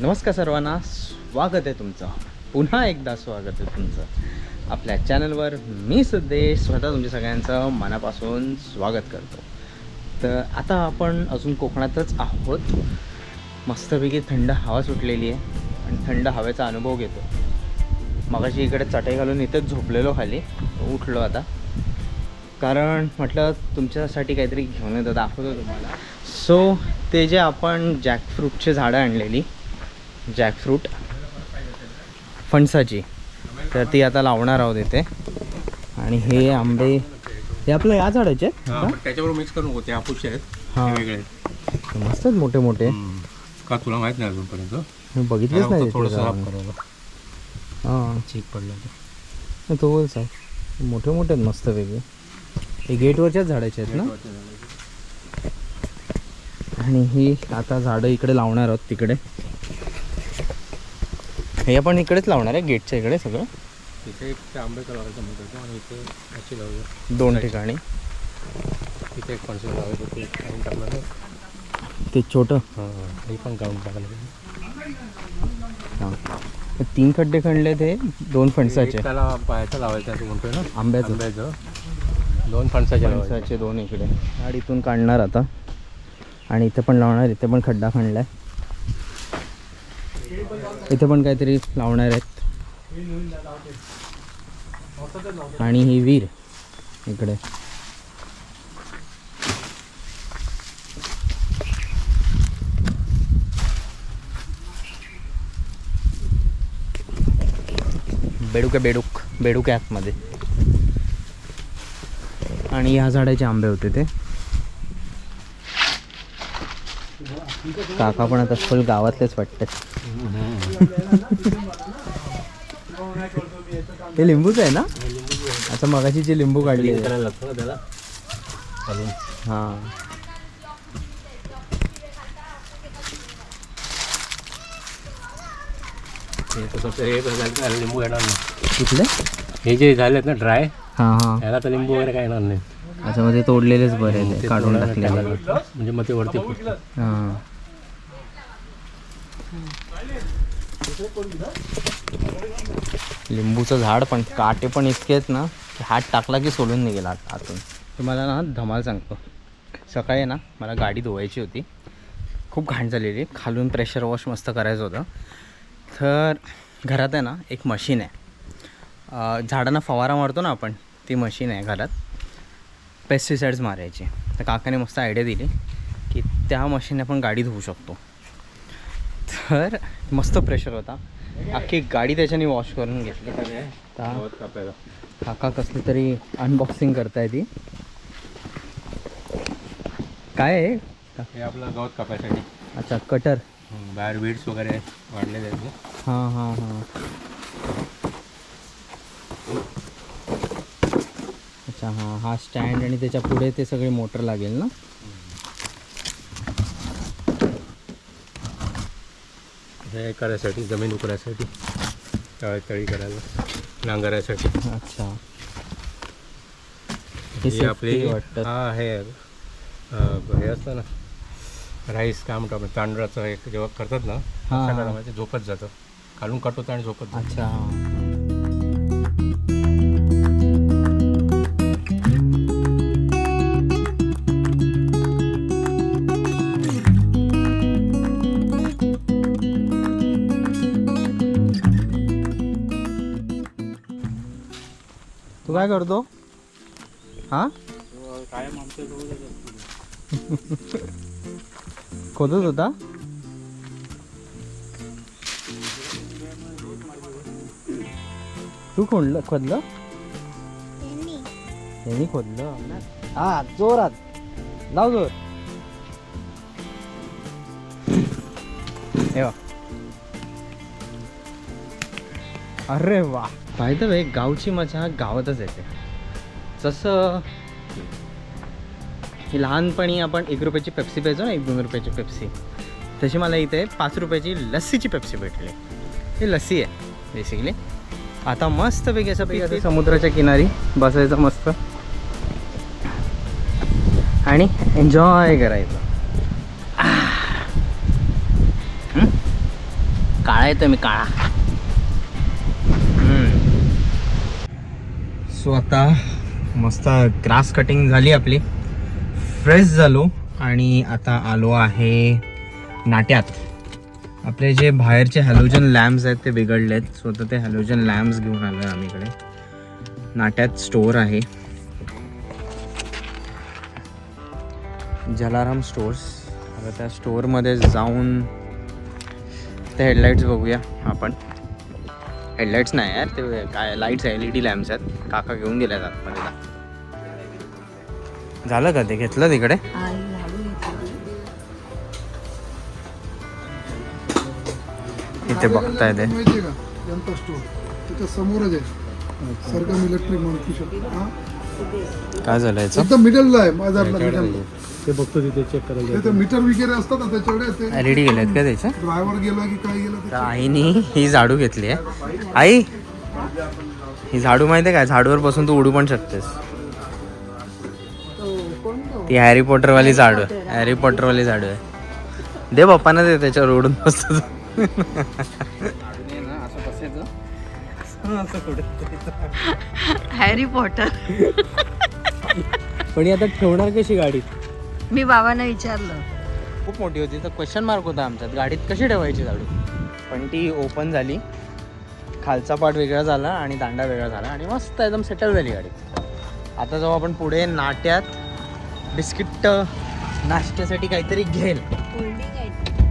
नमस्कार सर्वांना स्वागत आहे तुमचं. पुन्हा एकदा स्वागत आहे तुमचं. आपल्या चॅनलवर मी सिद्धेश स्वतः तुमच्या सगळ्यांचं मनापासून स्वागत करतो. तर आता आपण अजून कोकणातच आहोत. मस्तपैकी थंड हवा सुटलेली आहे आणि थंड हवेचा अनुभव घेतो. मगाशी इकडे चटई घालून इथेच झोपलेलो खाली. उठलो आता. कारण म्हटलं तुमच्यासाठी काहीतरी घेऊन येतो दाखवतो तुम्हाला. सो ते जे आपण जॅकफ्रूटचे झाडं आणलेली जॅकफ्रूट फणसाची. तर ती आता लावणार आहोत इथे. आणि हे आंबे हे आपलं या झाडाचे त्याच्याबरोबर मिक्स करू नको ते हापूस आहेत. मस्त आहेत मोठे मोठे. का तुला माहीत नाही अजूनपर्यंत? बघितलेच नाही थोडस हां. चीक पडलं तो बोलच आहे मोठे मोठे आहेत मस्त वेगळे. हे गेटवरच्याच झाडाचे आहेत ना? आणि ही आता झाडं इकडे लावणार आहोत तिकडे. हे आपण इकडेच लावणार आहे गेटच्या इकडे सगळं. तिथे एक लावायचं म्हणतो आणि इथे अशी लावूया दोन ठिकाणी. तिथे एक लावायचं ते काढून टाकणार. ते छोटं. हां हे. पण टाकलं हां. तीन खड्डे खणले ते दोन फणसाचे. त्याला पायाचं लावायचं असं म्हणतोय ना? आंब्याचं. आंब्याचं. दोन फणसाचे फणसाचे दोन इकडे. गाडीतून काढणार आता. आणि इथे पण लावणार इथे पण खड्डा खणलाय. इथे पण काहीतरी लावणार आहेत. आणि ही वीर इकडे. बेडूक आहे बेडूक बेडूक आहे आतमध्ये. आणि ह्या झाडाचे आंबे होते ते. काका पण आता फुल गावातलेच वाटते हे लिंबूच आहे ना? आता मगाशी जे लिंबू काढले. हा. लिंबू येणार नाही. कुठले? हे जे झालेत ना ड्राय हा हा. याला तर लिंबू वगैरे काय येणार नाही अच्छा मध्ये तोडलेलेच बरे काढून टाकायला. म्हणजे मग ते वरती. हा. लिंबूचं झाड पण काटे पण इतके आहेत ना की हात टाकला की सोडून नाही गेला आतून तुम्हाला ना धमाल सांगतो. सकाळी ना मला गाडी धुवायची होती. खूप घाण झालेली. खालून प्रेशर वॉश मस्त करायचं होतं. तर घरात आहे ना एक मशीन आहे. झाडांना फवारा मारतो ना आपण ती मशीन आहे घरात. पेस्टिसाइड्स मारायची. तर काकाने मस्त आयडिया दिली की त्या मशीनने आपण गाडी धुवू शकतो. तर मस्त प्रेशर होता. अख्खी गाडी त्याच्याने वॉश करून घेतली. काका कसली तरी अनबॉक्सिंग करताय ती. काय आहे? हे आपलं गवत कापायसाठी. अच्छा कटर बाहेर वीड्स वगैरे आहेत ना. हां हां हां. अच्छा हां हा स्टँड आणि त्याच्या पुढे ते सगळे मोटर लागेल ना? हे करायसाठी जमीन उकरायसाठी तळी तळी करायला नांगरायसाठी. अच्छा. ही आपली हा हे हे असतं ना राईस काय म्हणतो आपण तांदळाचं एक जेव्हा करतात ना झोपत जातं. खालून कट होतं आणि झोपत जातं. अच्छा. तू काय करतो? हा? खोदत होता? तू खोडलं खोदलं? यांनी. खोदलं. हा जोरात. लाव जोर. अरे वा. पाहिजे वे गावची मजा गावातच येते. जसं ही लहानपणी आपण एक रुपयाची पेप्सी प्यायचो ना एक दोन रुपयाची पेप्सी तशी मला इथे पाच रुपयाची लस्सीची पेप्सी भेटली. ही लस्सी आहे बेसिकली आता असं पैकी असं समुद्राच्या किनारी बसायचं मस्त. आणि एन्जॉय करायचं? काळा येतोय मी काळा. सो आता मस्त ग्रास कटिंग झाली आपली. फ्रेश झालो आणि आता आलो आहे नाट्यात. आपले जे बाहेरचे हॅलोजन लॅम्प्स आहेत ते बिघडले आहेत सो आता ते हॅलोजन लॅम्प्स घेऊन आलो आहे आम्हीकडे नाट्यात स्टोअर आहे. जलाराम स्टोर्स आता त्या स्टोअरमध्ये जाऊन ते हेडलाईट्स बघूया आपण. हेडलाईट्स नाही यार ते काय lights L E D lamps आहेत. काका घेऊन गेल्या आतमध्ये. ना. झालं का ते? घेतलं तिकडे? इथे बघताय ते. समोरच आहे. सरगम इलेक्ट्रिक काय झालं याचं? एकदम मिडलला आहे बाजारला मिडल ते बघतो तिथे चेक करायला मीटर वगैरे असतात ना त्याच्याकडे ते एल ई डी गेलेत का त्याच्या ड्रायव्हर गेला की काय गेला तर आईनी ही झाडू घेतली आहे. आई ही झाडू माहिती आहे का? झाडूवर बसून तू उडू पण शकतेस. ती हॅरी पॉटर वाली झाडू आहे. हॅरी पॉटर वाली झाडू आहे. दे बाप्पाना दे त्याच्यावर उडून बसतो हॅरी पॉटर. पण आता ठेवणार कशी गाडीत मी बाबांना विचारलं. खूप मोठी होती. तर क्वेश्चन मार्क होता आमच्यात. गाडीत कशी ठेवायची झाडू? पण ती ओपन झाली. खालचा पार्ट वेगळा झाला आणि दांडा वेगळा झाला आणि मस्त एकदम सेटल झाली गाडी. आता जेव्हा आपण पुढे नाट्यात बिस्किट नाश्त्यासाठी काहीतरी घेईल.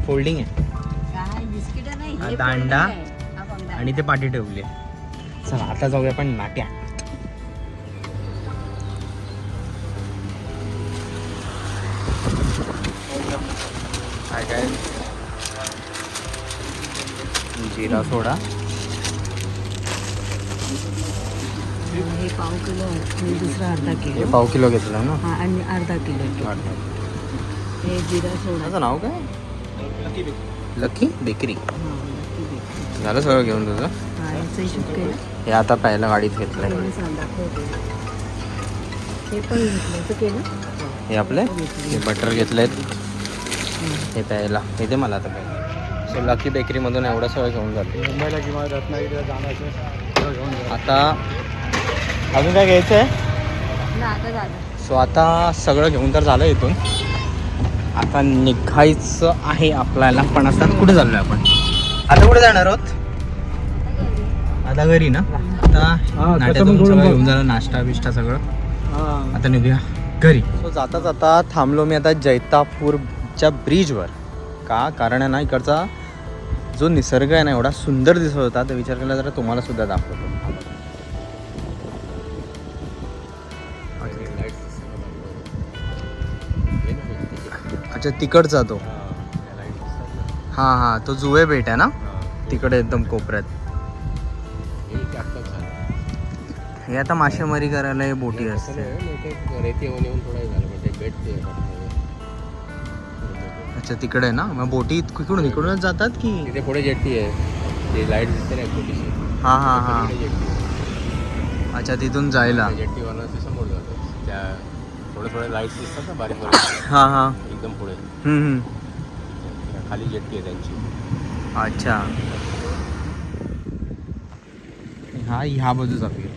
फोल्डिंग आहे. काय? बिस्किट नाही दांडा आणि ते पाठी ठेवली चला आता जाऊया आपण नाट्या काय काय जिरा सोडा. हे पाव किलो आणि दुसरा अर्धा हे किलो पाव किलो घेतलं ना? हा आणि अर्धा किलो हे जिरा सोडा. नाव काय? Lucky bakery. हा, नक्की दे. झालं सगळं घेऊन तुझं? हा, याचं हिशोब केलं हे आता पहिल्या गाडीत घेतलंय. तेवढं सांग दाखवते हे. पण घेतलं तर केलं? हे आपले? हे बटर घेतलेत हे प्यायला दे मला आता प्यायला सो लकी बेकरीमधून एवढं सगळं घेऊन जाते. मुंबईला किंवा रत्नागिरीला जाण्याचं घेऊन जा. आता अजून काय घ्यायचं आहे ना आता झालं. सो आता सगळं घेऊन तर झालं इथून. आता निघायचं आहे आपल्याला पण आता कुठे चाललोय आपण? आता कुठे जाणार आहोत? आता घरी ना? आता थोडं घेऊन झालं नाश्ता बिष्टा सगळं. आता निघूया घरी. सो जाता जाता थांबलो मी आता च्या ब्रिजवर. का? कारण आहे ना इकडचा जो निसर्ग आहे ना एवढा सुंदर दिसत होता. तर विचार केला जरा तुम्हाला सुद्धा दाखवतो. अच्छा तिकडचा तो. हां हां तो जुवे बेट आहे ना? तिकडे एकदम कोपऱ्यात. हे आता मासेमारी करायला बोटी असते. अच्छा तिकडे ना मग बोटी इकडून इकडूनच जातात की? तिथे पुढे जेट्टी आहे. ते लाइट दिसते ना एक छोटीशी. हां हां हां. अच्छा तिथून जायला. जेट्टीवरनं ते समोर जातो. त्या थोडे थोडे लाईट्स दिसतात ना बारीक बारीक. हां हां. एकदम पुढे. हम्म, हम्म. खाली जेट्टी आहे त्यांची. अच्छा. हा ह्या बाजूचा फिर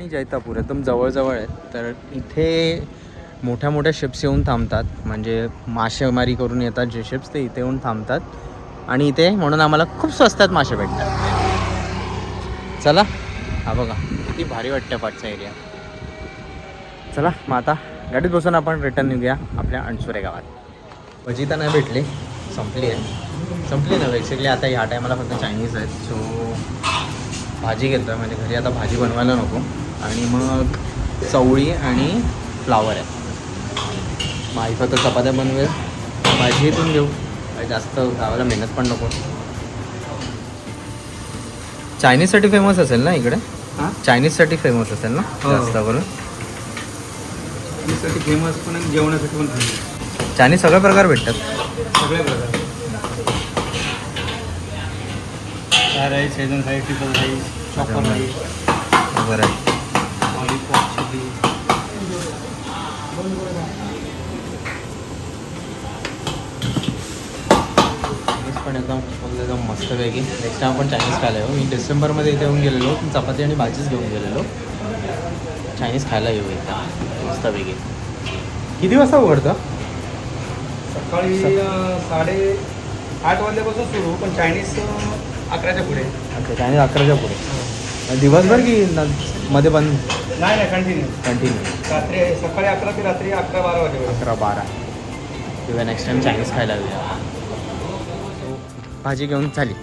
आणि जैतापूर एकदम जवळजवळ आहेत तर इथे मोठ्या मोठ्या शिप्स येऊन थांबतात. म्हणजे मासेमारी करून येतात जे शिप्स ते इथे येऊन थांबतात. आणि इथे म्हणून आम्हाला खूप स्वस्तात मासे भेटतात. चला हा बघा. किती भारी वाटतं पाठचा एरिया चला मग आता गाडीत बसून आपण रिटर्न निघूया आपल्या अणसुरे गावात. भजी तर नाही भेटली. संपली आहे. संपली ना बेसिकली आता ह्या टायमाला फक्त चायनीज आहेत. सो भाजी घेतो आहे म्हणजे घरी आता भाजी बनवायला नको. आणि मग चवळी आणि फ्लावर आहे. आई फक्त चपात्या बनवेल. भाजी इथून घेऊ. जास्त गावाला मेहनत पण नको. चायनीजसाठी फेमस असेल ना इकडे? चायनीजसाठी फेमस असेल ना? जास्त करून. फेमस पण आणि जेवणासाठी पण famous. चायनीज सगळे प्रकार भेटतात. सगळे प्रकार. Rice Schezwan rice rice chopper rice बरं. आहे लॉलीपॉप चिली पण एकदम एकदम मस्तपैकी. नेक्स्ट टाइम आपण चायनीज खायला येऊ. मी डिसेंबरमध्ये इथे येऊन गेलेलो. चपाती आणि भाजीच घेऊन गेलेलो. चायनीज खायला येऊ एकदा. मस्तपैकी. किती वाजता उघडतं? सकाळी साडे आठ वाजल्यापासून सुरू पण चायनीज अकराच्या पुढे. अच्छा चायनीज अकराच्या पुढे. दिवसभर की मध्ये बंद? नाही नाही कंटिन्यू कंटिन्यू रात्री सकाळी अकरा ते रात्री अकरा बारा वाजेपर्यंत. अकरा बारा. किंवा नेक्स्ट टाइम चायनीज खायला येऊया भाजी घेऊन झाली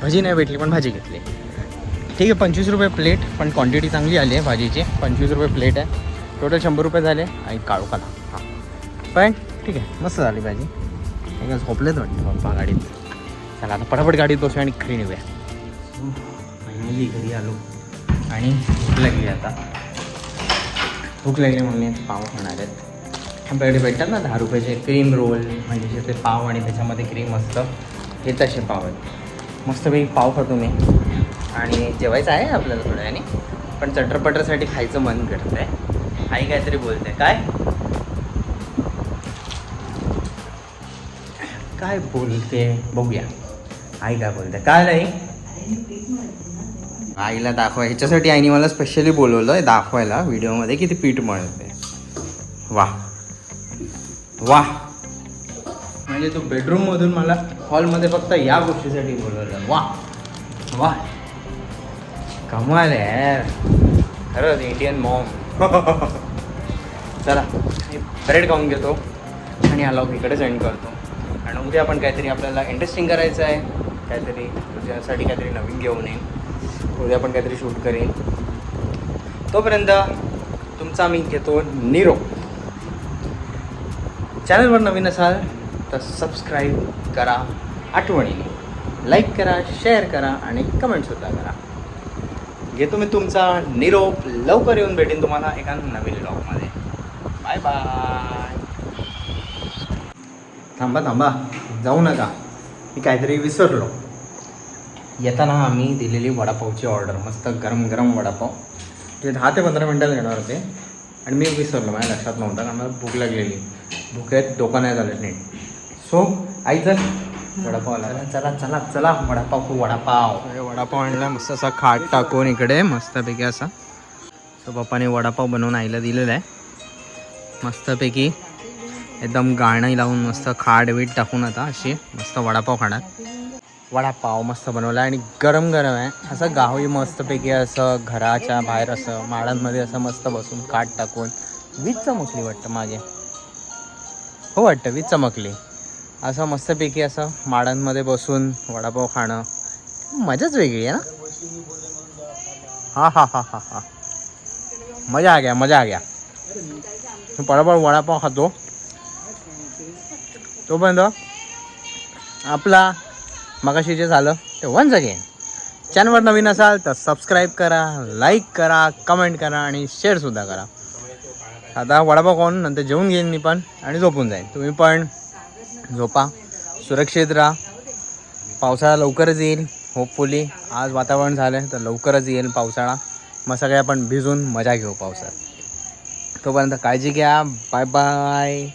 भाजी नाही भेटली पण भाजी घेतली. ठीक आहे पंचवीस रुपये प्लेट पण क्वांटिटी चांगली आली आहे भाजीची. पंचवीस रुपये प्लेट आहे. टोटल शंभर रुपये झाले आणि काळू काला हां. पण ठीक आहे मस्त झाली भाजी. एकदा झोपलेच वाटते पप्पा गाडीत. चला आता पटापट गाडीत बसूया आणि घरी नेऊया फायनली घरी आलो. आणि लागली आता. भूक लागली म्हणून मी पाव खाणार आहेत. आपल्याकडे भेटतात ना दहा रुपयाचे क्रीम रोल म्हणजे ते पाव आणि त्याच्यामध्ये क्रीम असतं हे तसे पाव आहेत. मस्तपैकी पाव खातो मी. आणि जेवायचं आहे आपल्याला थोड्या वेळाने पण चटरपटरसाठी खायचं मन करतं आहे आई काहीतरी बोलते काय? काय बोलते? बघूया. आई काय बोलते? काय नाही आईला दाखवा. ह्याच्यासाठी आईने मला स्पेशली बोलवलं आहे दाखवायला व्हिडिओमध्ये की ते पीठ मळते. वा. वा. म्हणजे तो बेडरूममधून मला हॉलमध्ये फक्त या गोष्टीसाठी बोलवलं. वा. वा. कमाल आहे खरंच इंडियन मॉम चला ब्रेड खाऊन घेतो आणि आला इकडे सेंड करतो. आणि उद्या आपण काहीतरी आपल्याला इंटरेस्टिंग करायचं आहे. काहीतरी तुझ्यासाठी काहीतरी नवीन घेऊन येईन उद्या पण काहीतरी शूट करेन. तोपर्यंत तुमचा मी घेतो निरो. चॅनलवर नवीन असाल तर सबस्क्राईब करा आठवणीने लाईक करा शेअर करा आणि कमेंटसुद्धा करा. घेतो मी तुमचा निरोप लवकर येऊन भेटेन तुम्हाला एका नवीन ब्लॉगमध्ये बाय बाय थांबा थांबा. जाऊ नका. मी काहीतरी विसरलो. येताना आम्ही दिलेली वडापावची ऑर्डर मस्त गरम गरम वडापाव. ते दहा ते पंधरा मिनटात येणार होते. आणि मी विसरलो माझ्या लक्षात नव्हतं कारण मला भूक लागलेली. भुकेत डोकं नाही झालं नीट. सो आई चल. वडापाव आला. चला चला चला वडापाव खूप वडापाव. वडापाव आणला मस्त असा खाट टाकून इकडे मस्तपैकी असा. सो पप्पाने वडापाव बनवून आईला दिलेला आहे. मस्तपैकी एकदम गाणं लावून मस्त खाड वीट टाकून आता अशी मस्त वडापाव खाणार. वडापाव मस्त बनवला आणि गरम गरम आहे. असं गावी मस्तपैकी असं घराच्या बाहेर असं माडांमध्ये असं मस्त बसून काठ टाकून वीज चमकली वाटतं मागे. हो वाटतं वीज चमकली. असं मस्तपैकी असं माडांमध्ये बसून वडापाव खाणं. मजाच वेगळी आहे ना? हा हा हा हा हा. मजा आ गया मजा आ गया. मी वडापाव खातो. तोपर्यंत आपला मगाशी जे झालं ते वन्स अगेन चॅनलवर नवीन असाल तर सबस्क्राईब करा लाईक करा कमेंट करा आणि शेअरसुद्धा करा. आता वडापाव खाऊन नंतर जेवून घेईन मी पण आणि झोपून जाईन. तुम्ही पण झोपा सुरक्षित राहा. पावसाळा लवकरच येईल होपफुली आज वातावरण झालं आहे तर लवकरच येईल पावसाळा. मग सगळे आपण भिजून मजा घेऊ पावसात. तोपर्यंत काळजी घ्या. Bye bye